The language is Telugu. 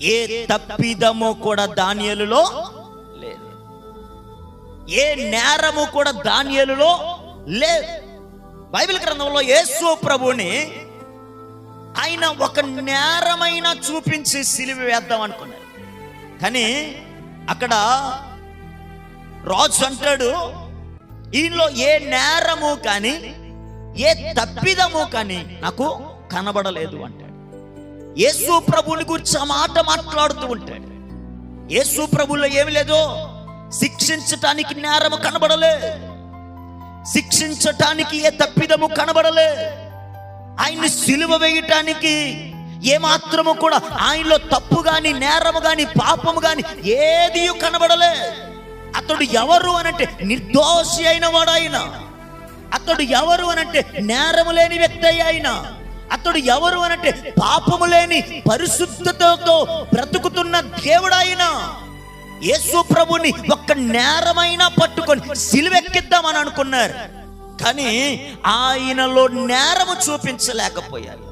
ఏ తప్పిదమో కూడా దానియలులో లేదు. ఏ నేరము కూడా దానియలులో లేదు. బైబిల్ గ్రంథంలో యేసు ప్రభుని ఆయన ఒక నేరమైన చూపించి సిలివి వేద్దాం అనుకున్నారు కానీ అక్కడ రాజు అంటాడు ఈయనలో ఏ నేరము కానీ ఏ తప్పిదము కానీ నాకు కనబడలేదు అంటాడు. యేసు ప్రభుని గురించి ఆ మాట మాట్లాడుతూ ఉంటాడు యేసు ప్రభులో ఏమి లేదో శిక్షించటానికి నేరము కనబడలే. శిక్షించటానికి ఏ తప్పిదము కనబడలే. ఆయన్ని సిలువ వేయటానికి ఏమాత్రము కూడా ఆయనలో తప్పు గాని నేరము గాని పాపము గాని ఏది కనబడలే. అతడు ఎవరు అనంటే నిర్దోషి అయిన వాడు ఆయన అతడు ఎవరు అనంటే నేరము లేని వ్యక్తి ఆయన అతడు ఎవరు అనంటే పాపము లేని పరిశుద్ధతతో బ్రతుకుతున్న దేవుడాయన యేసు ప్రభుని ఒక్క నేరమైనా పట్టుకొని సిలువెక్కిద్దామని అనుకున్నారు. కానీ ఆయనలో నేరము చూపించలేకపోయారు.